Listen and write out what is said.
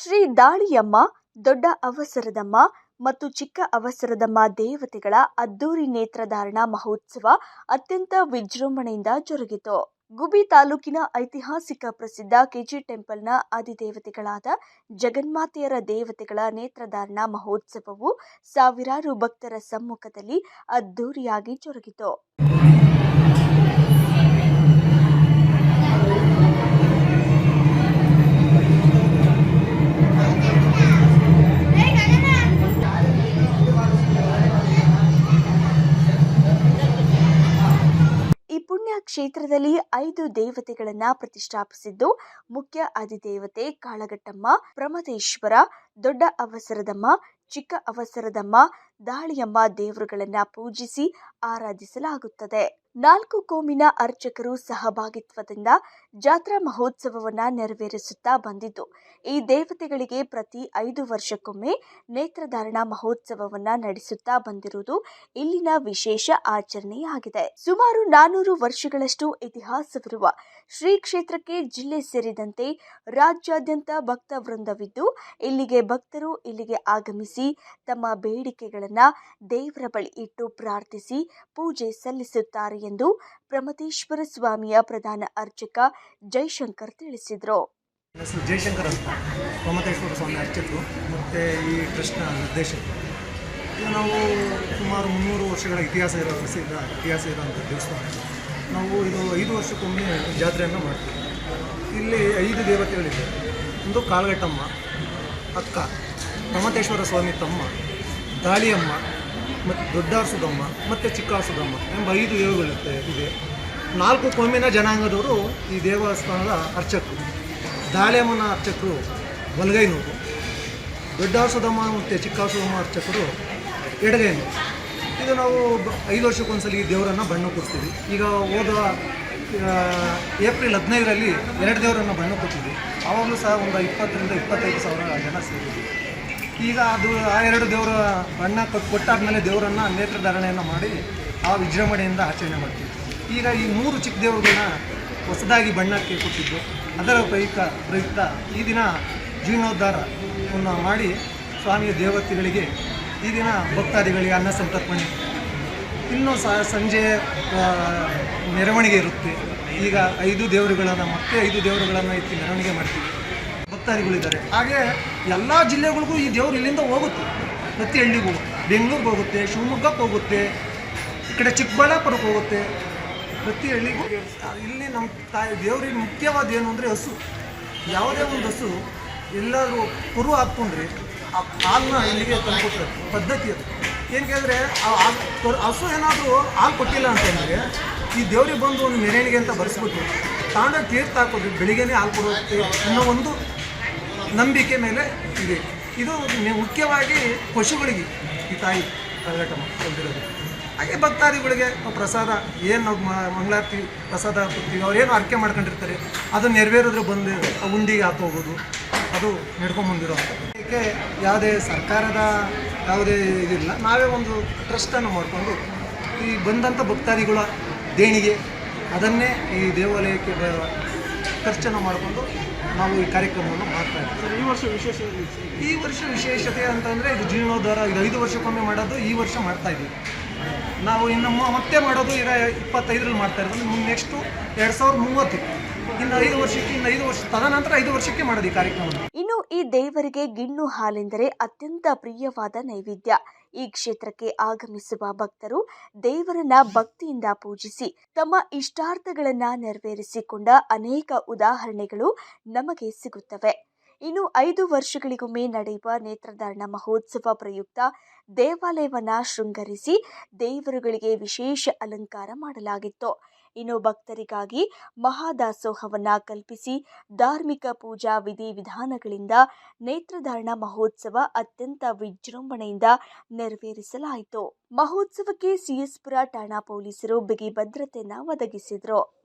ಶ್ರೀ ದಾಳಿಯಮ್ಮ, ದೊಡ್ಡ ಅವಸರದಮ್ಮ ಮತ್ತು ಚಿಕ್ಕ ಅವಸರದಮ್ಮ ದೇವತೆಗಳ ಅದ್ದೂರಿ ನೇತ್ರಧಾರಣ ಮಹೋತ್ಸವ ಅತ್ಯಂತ ವಿಜೃಂಭಣೆಯಿಂದ ಜರುಗಿತು. ಗುಬಿ ತಾಲೂಕಿನ ಐತಿಹಾಸಿಕ ಪ್ರಸಿದ್ಧ ಕೆಜಿ ಟೆಂಪಲ್ನ ಆದಿದೇವತೆಗಳಾದ ಜಗನ್ಮಾತೆಯರ ದೇವತೆಗಳ ನೇತ್ರಧಾರಣ ಮಹೋತ್ಸವವು ಸಾವಿರಾರು ಭಕ್ತರ ಸಮ್ಮುಖದಲ್ಲಿ ಅದ್ದೂರಿಯಾಗಿ ಜರುಗಿತು. ಕ್ಷೇತ್ರದಲ್ಲಿ ಐದು ದೇವತೆಗಳನ್ನ ಪ್ರತಿಷ್ಠಾಪಿಸಿದ್ದು ಮುಖ್ಯ ಅಧಿದೇವತೆ ಕಾಳಗಟ್ಟಮ್ಮ ಪ್ರಮದೇಶ್ವರ ದೊಡ್ಡ ಅವಸರದಮ್ಮ ಚಿಕ್ಕ ಅವಸರದಮ್ಮ ದಾಳಿಯಮ್ಮ ದೇವರುಗಳನ್ನ ಪೂಜಿಸಿ ಆರಾಧಿಸಲಾಗುತ್ತದೆ. ನಾಲ್ಕು ಕೋಮಿನ ಅರ್ಚಕರು ಸಹಭಾಗಿತ್ವದಿಂದ ಜಾತ್ರಾ ಮಹೋತ್ಸವವನ್ನ ನೆರವೇರಿಸುತ್ತಾ ಬಂದಿದ್ದು, ಈ ದೇವತೆಗಳಿಗೆ ಪ್ರತಿ ಐದು ವರ್ಷಕ್ಕೊಮ್ಮೆ ನೇತ್ರಧಾರಣ ಮಹೋತ್ಸವವನ್ನ ನಡೆಸುತ್ತಾ ಬಂದಿರುವುದು ಇಲ್ಲಿನ ವಿಶೇಷ ಆಚರಣೆಯಾಗಿದೆ. ಸುಮಾರು ನಾನೂರು ವರ್ಷಗಳಷ್ಟು ಇತಿಹಾಸವಿರುವ ಶ್ರೀ ಕ್ಷೇತ್ರಕ್ಕೆ ಜಿಲ್ಲೆ ಸೇರಿದಂತೆ ರಾಜ್ಯಾದ್ಯಂತ ಭಕ್ತ ವೃಂದವಿದ್ದು, ಇಲ್ಲಿಗೆ ಭಕ್ತರು ಇಲ್ಲಿಗೆ ಆಗಮಿಸಿ ತಮ್ಮ ಬೇಡಿಕೆಗಳನ್ನ ದೇವರ ಬಳಿ ಇಟ್ಟು ಪ್ರಾರ್ಥಿಸಿ ಪೂಜೆ ಸಲ್ಲಿಸುತ್ತಾರೆ ಎಂದು ಪ್ರಮತೇಶ್ವರ ಸ್ವಾಮಿಯ ಪ್ರಧಾನ ಅರ್ಚಕ ಜೈಶಂಕರ್ ತಿಳಿಸಿದರು. ಜಯಶಂಕರ್ ಅಂತ. ಪ್ರಮತೇಶ್ವರ ಸ್ವಾಮಿ ಅರ್ಚಕರು. ಮತ್ತು ಈ ಟ್ರಸ್ಟ್ನ ನಿರ್ದೇಶಕರು. ನಾವು ಸುಮಾರು ಮುನ್ನೂರು ವರ್ಷಗಳ ಇತಿಹಾಸ ಇರೋ ಪ್ರಸಿದ್ಧ ಇತಿಹಾಸ ಇರೋಂಥ ದೇವಸ್ಥಾನ ನಾವು ಇದು ಐದು ವರ್ಷಕ್ಕೊಮ್ಮೆ ಜಾತ್ರೆಯನ್ನು ಮಾಡ್ತೀವಿ. ಇಲ್ಲಿ ಐದು ದೇವತೆಗಳಿವೆ ಒಂದು ಕಾಳಗಟ್ಟಮ್ಮ ಅಕ್ಕ ಪ್ರಮತೇಶ್ವರ ಸ್ವಾಮಿ ತಮ್ಮ. ದಾಳಿಯಮ್ಮ ಮತ್ತು ದೊಡ್ಡಾರ್ಸುದಮ್ಮ ಮತ್ತು ಚಿಕ್ಕಾರ್ಸುದಮ್ಮ ಎಂಬ ಐದು ದೇವಗಳಿರುತ್ತೆ ಇದೆ. ನಾಲ್ಕು ಕೊಂಬಿನ ಜನಾಂಗದವರು ಈ ದೇವಸ್ಥಾನದ ಅರ್ಚಕರು. ದಾಳಿಯಮ್ಮನ ಅರ್ಚಕರು ಬಲಗೈನೂರು. ದೊಡ್ಡಾರ್ಸುದಮ್ಮ ಮತ್ತು ಚಿಕ್ಕಾರ್ಸುದಮ್ಮ ಅರ್ಚಕರು ಎಡಗೈನೂರು. ಇದು ನಾವು ಐದು ವರ್ಷಕ್ಕೊಂದ್ಸಲ ಈ ದೇವರನ್ನು ಬಣ್ಣ ಕೊಡ್ತೀವಿ. ಈಗ ಹೋದ ಏಪ್ರಿಲ್ ಹದಿನೈದರಲ್ಲಿ ಎರಡು ದೇವರನ್ನು ಬಣ್ಣ ಕೊಡ್ತೀವಿ ಆವಾಗಲೂ ಸಹ ಒಂದು ಇಪ್ಪತ್ತರಿಂದ ಇಪ್ಪತ್ತೈದು ಸಾವಿರ ಜನ ಸೇರಿದ್ವಿ ಈಗ ಅದು ಆ ಎರಡು ದೇವರ ಕೊಟ್ಟು ಕೊಟ್ಟಾದ್ಮೇಲೆ ದೇವರನ್ನು ನೇತ್ರಧಾರಣೆಯನ್ನು ಮಾಡಿ ಆ ವಿಜೃಂಭಣೆಯಿಂದ ಆಚರಣೆ ಮಾಡ್ತೀವಿ ಈಗ ಈ ಮೂರು ಚಿಕ್ಕ ದೇವರುಗಳನ್ನ ಹೊಸದಾಗಿ ಬಣ್ಣಕ್ಕೆ ಕೊಟ್ಟಿದ್ದು, ಅದರ ಪ್ರಯುಕ್ತ ಪ್ರಯುಕ್ತ ಈ ದಿನ ಜೀರ್ಣೋದ್ಧಾರವನ್ನು ಮಾಡಿ ಸ್ವಾಮಿಯ ದೇವತೆಗಳಿಗೆ ಈ ದಿನ ಭಕ್ತಾದಿಗಳಿಗೆ ಅನ್ನ ಸಂತರ್ಪಣೆ. ಇನ್ನೂ ಸಹ ಸಂಜೆ ಮೆರವಣಿಗೆ ಇರುತ್ತೆ. ಈಗ ಐದು ದೇವರುಗಳನ್ನು ಮತ್ತೆ ಐದು ದೇವರುಗಳನ್ನು ಇಟ್ಟು ಮೆರವಣಿಗೆ ಮಾಡ್ತೀವಿ. ಭಕ್ತಾದಿಗಳಿದ್ದಾರೆ. ಹಾಗೆ ಎಲ್ಲ ಜಿಲ್ಲೆಗಳಿಗೂ ಈ ದೇವರು ಇಲ್ಲಿಂದ ಹೋಗುತ್ತೆ. ಪ್ರತಿ ಹಳ್ಳಿಗೂ ಬೆಂಗಳೂರಿಗೆ ಹೋಗುತ್ತೆ, ಶಿವಮೊಗ್ಗಕ್ಕೆ ಹೋಗುತ್ತೆ, ಈ ಕಡೆ ಚಿಕ್ಕಬಳ್ಳಾಪುರಕ್ಕೆ ಹೋಗುತ್ತೆ. ಪ್ರತಿ ಹಳ್ಳಿಗೂ ಇಲ್ಲಿ ನಮ್ಮ ತಾಯಿ ದೇವ್ರಿಗೆ ಮುಖ್ಯವಾದ ಏನು ಅಂದರೆ ಹಸು. ಯಾವುದೇ ಒಂದು ಹಸು ಎಲ್ಲರೂ ಕುರು ಹಾಕ್ಕೊಂಡ್ರೆ ಆ ಹಾಲನ್ನ ಇಲ್ಲಿಗೆ ತಂದುಕೊಡ್ತಾರೆ. ಪದ್ಧತಿ ಅದು. ಏನು ಕೇಳಿದ್ರೆ ಹಸು ಏನಾದರೂ ಹಾಲು ಕೊಟ್ಟಿಲ್ಲ ಅಂತಂದರೆ ಈ ದೇವ್ರಿಗೆ ಬಂದು ಒಂದು ಮೆರವಣಿಗೆ ಅಂತ ಬರೆಸ್ಬಿಟ್ಟು ತಾಂಡ ತೀರ್ಥ ಹಾಕೋದ್ರೆ ಬೆಳಿಗ್ಗೆನೇ ಹಾಲು ಕೊಡುತ್ತೆ ಅನ್ನೋ ಒಂದು ನಂಬಿಕೆ ಮೇಲೆ ಇದೆ. ಇದು ಮುಖ್ಯವಾಗಿ ಪಶುಗಳಿಗೆ ಈ ತಾಯಿ ಕರಗಟಮ್ಮ ಹೊಂದಿರೋದು. ಹಾಗೆ ಭಕ್ತಾದಿಗಳಿಗೆ ಪ್ರಸಾದ, ಏನು ನಾವು ಮಂಗಳಾರತಿ ಪ್ರಸಾದ ಕೊಡ್ತೀವಿ, ಅವ್ರು ಏನು ಅರ್ಕೆ ಮಾಡ್ಕೊಂಡಿರ್ತಾರೆ, ಅದು ನೆರವೇರಿದ್ರೆ ಬಂದು ಆ ಉಂಡಿಗೆ ಹೋಗೋದು, ಅದು ನಡ್ಕೊಂಬಂದಿರೋ ಅದಕ್ಕೆ ಯಾವುದೇ ಸರ್ಕಾರದ ಯಾವುದೇ ಇದಿಲ್ಲ, ನಾವೇ ಒಂದು ಟ್ರಸ್ಟನ್ನು ಮಾಡಿಕೊಂಡು ಈ ಬಂದಂಥ ಭಕ್ತಾದಿಗಳ ದೇಣಿಗೆ, ಅದನ್ನೇ ಈ ದೇವಾಲಯಕ್ಕೆ ಖರ್ಚನ್ನು ಮಾಡಿಕೊಂಡು ನಾವು ಈ ಕಾರ್ಯಕ್ರಮವನ್ನು ಮಾಡ್ತಾ ಇದ್ದೀವಿ. ಈ ವರ್ಷ ವಿಶೇಷ ಈ ವರ್ಷ ವಿಶೇಷತೆ ಅಂತಂದರೆ ಇದು ಜೀರ್ಣೋದ್ಧಾರ ಇದು ಐದು ವರ್ಷಕ್ಕೊಮ್ಮೆ ಮಾಡೋದು ಈ ವರ್ಷ ಮಾಡ್ತಾ ಇದ್ದೀವಿ. ನಾವು ಇನ್ನು ಮ- ಮತ್ತೆ ಮಾಡೋದು ಈಗ ಇಪ್ಪತ್ತೈದರಲ್ಲಿ ಮಾಡ್ತಾ ಇರೋದು. ನೆಕ್ಸ್ಟು ಎರಡು ಸಾವಿರದ ಮೂವತ್ತು. ಇನ್ನು ಐದು ವರ್ಷಕ್ಕೆ ಇನ್ನು ಐದು ವರ್ಷ ತದನಂತರ ಐದು ವರ್ಷಕ್ಕೆ ಮಾಡೋದು ಈ ಕಾರ್ಯಕ್ರಮ ಇನ್ನು ಈ ದೇವರಿಗೆ ಗಿಣ್ಣು ಹಾಲೆಂದರೆ ಅತ್ಯಂತ ಪ್ರಿಯವಾದ ನೈವೇದ್ಯ. ಈ ಕ್ಷೇತ್ರಕ್ಕೆ ಆಗಮಿಸುವ ಭಕ್ತರು ದೇವರನ್ನ ಭಕ್ತಿಯಿಂದ ಪೂಜಿಸಿ ತಮ್ಮ ಇಷ್ಟಾರ್ಥಗಳನ್ನ ನೆರವೇರಿಸಿಕೊಂಡ ಅನೇಕ ಉದಾಹರಣೆಗಳು ನಮಗೆ ಸಿಗುತ್ತವೆ. ಇನ್ನು ಐದು ವರ್ಷಗಳಿಗೊಮ್ಮೆ ನಡೆಯುವ ನೇತ್ರದಾನ ಮಹೋತ್ಸವ ಪ್ರಯುಕ್ತ ದೇವಾಲಯವನ್ನು ಶೃಂಗರಿಸಿ ದೇವರುಗಳಿಗೆ ವಿಶೇಷ ಅಲಂಕಾರ ಮಾಡಲಾಗಿತ್ತು. ಇನ್ನು ಭಕ್ತರಿಗಾಗಿ ಮಹಾದಾಸೋಹವನ್ನ ಕಲ್ಪಿಸಿ ಧಾರ್ಮಿಕ ಪೂಜಾ ವಿಧಿ ವಿಧಾನಗಳಿಂದ ನೇತ್ರಧಾರಣ ಮಹೋತ್ಸವ ಅತ್ಯಂತ ವಿಜೃಂಭಣೆಯಿಂದ ನೆರವೇರಿಸಲಾಯಿತು. ಮಹೋತ್ಸವಕ್ಕೆ ಸಿಎಸ್ಪುರ ಠಾಣಾ ಪೊಲೀಸರು ಬಿಗಿ ಭದ್ರತೆಯನ್ನು ಒದಗಿಸಿದ್ರು.